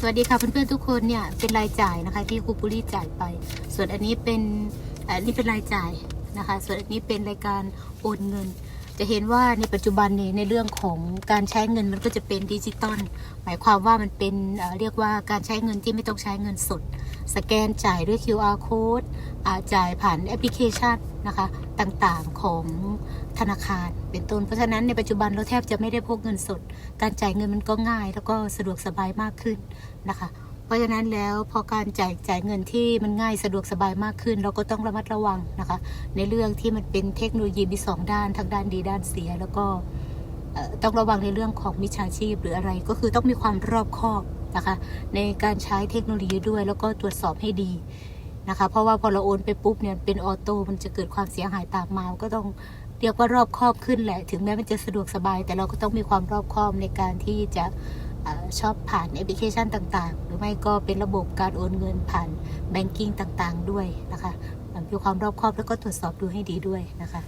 สวัสดีค่ะเพื่อนๆทุกคนเนี่ยเป็นรายจ่ายนะคะที่ครูปุริจ่ายไป ส่วนอันนี้เป็นอันนี้เป็นรายจ่ายนะคะ ส่วนอันนี้เป็นรายการโอนเงิน จะเห็นว่าในปัจจุบันนี้ในเรื่องของการใช้เงินมันก็จะเป็นดิจิตอลหมายความว่ามันเป็นเรียกว่าการใช้เงินที่ไม่ต้องใช้เงินสด สแกนจ่ายด้วย QR code จ่ายผ่านแอปพลิเคชันนะคะต่างๆของธนาคารเป็นต้น เพราะฉะนั้นในปัจจุบันเราแทบจะไม่ได้พกเงินสด การจ่ายเงินมันก็ง่าย แล้วก็สะดวกสบายมากขึ้นนะคะ เพราะฉะนั้นแล้วพอการจ่ายจ่ายเงินที่มันง่ายสะดวกสบายมากขึ้น เราก็ต้องระมัดระวังนะคะ ในเรื่องที่มันเป็นเทคโนโลยีมีสองด้านทั้งด้านดีด้านเสีย แล้วก็ต้องระวังในเรื่องของมิจฉาชีพหรืออะไรก็คือต้องมีความรอบคอบนะคะ ในการใช้เทคโนโลยีด้วย แล้วก็ตรวจสอบให้ดีนะคะ เพราะว่าพอเราโอนไปปุ๊บเนี่ยเป็นออโต้มันจะเกิดความเสียหายตามมาก็ต้องเรียกว่ารอบคอบขึ้นแหละ ถึงแม้มันจะสะดวกสบาย แต่เราก็ต้องมีความรอบคอบในการที่จะ ชอบผ่านแอปพลิเคชันต่างๆ หรือไม่ก็เป็นระบบการโอนเงินผ่านแบงกิ้งต่างๆ ด้วยนะคะมีความรอบคอบแล้วก็ตรวจสอบดูให้ดีด้วยนะคะ